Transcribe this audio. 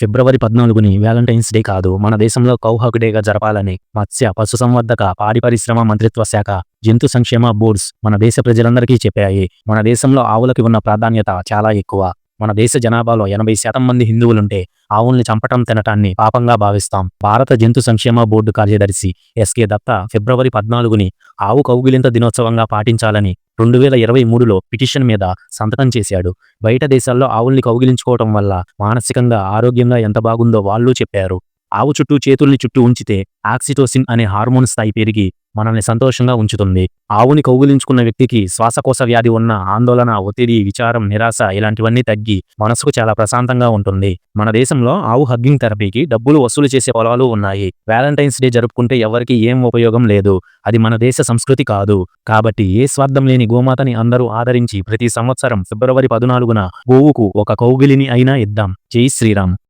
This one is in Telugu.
ఫిబ్రవరి పద్నాలుగుని వ్యాలంటైన్స్ డే కాదు. మన దేశంలో కౌహక్ డేగా జరపాలని మత్స్య పశుసంవర్ధక పాడి పరిశ్రమ మంత్రిత్వ శాఖ జంతు సంక్షేమ బోర్డ్స్ మన దేశ ప్రజలందరికీ చెప్పాయి. మన దేశంలో ఆవులకి ఉన్న ప్రాధాన్యత చాలా ఎక్కువ. మన దేశ జనాభాలో ఎనభై శాతం మంది హిందువులుంటే ఆవుల్ని చంపటం తినటాన్ని పాపంగా భావిస్తాం. భారత జంతు సంక్షేమ బోర్డు కార్యదర్శి ఎస్కే దత్త ఫిబ్రవరి పద్నాలుగుని ఆవు కౌగిలింత దినోత్సవంగా పాటించాలని రెండు వేల ఇరవై మూడులో పిటిషన్ మీద సంతకం చేశాడు. బయట దేశాల్లో ఆవుల్ని కౌగిలించుకోవటం వల్ల మానసికంగా ఆరోగ్యంగా ఎంత బాగుందో వాళ్ళు చెప్పారు. ఆవు చుట్టూ చేతుల్ని చుట్టూ ఉంచితే ఆక్సిటోసిన్ అనే హార్మోన్ స్థాయి పెరిగి మనల్ని సంతోషంగా ఉంచుతుంది. ఆవుని కౌగిలించుకున్న వ్యక్తికి శ్వాసకోశ వ్యాధి ఉన్న ఆందోళన ఒత్తిడి విచారం నిరాశ ఇలాంటివన్నీ తగ్గి మనసుకు చాలా ప్రశాంతంగా ఉంటుంది. మన దేశంలో ఆవు హగ్గింగ్ థెరపీకి డబ్బులు వసూలు చేసే పొలాలు ఉన్నాయి. వ్యాలంటైన్స్ డే జరుపుకుంటే ఎవరికి ఏం ఉపయోగం లేదు. అది మన దేశ సంస్కృతి కాదు. కాబట్టి ఏ స్వార్థం లేని గోమాతని అందరూ ఆదరించి ప్రతి సంవత్సరం ఫిబ్రవరి పద్నాలుగున గోవుకు ఒక కౌగిలిని అయినా ఇద్దాం. జై శ్రీరామ్.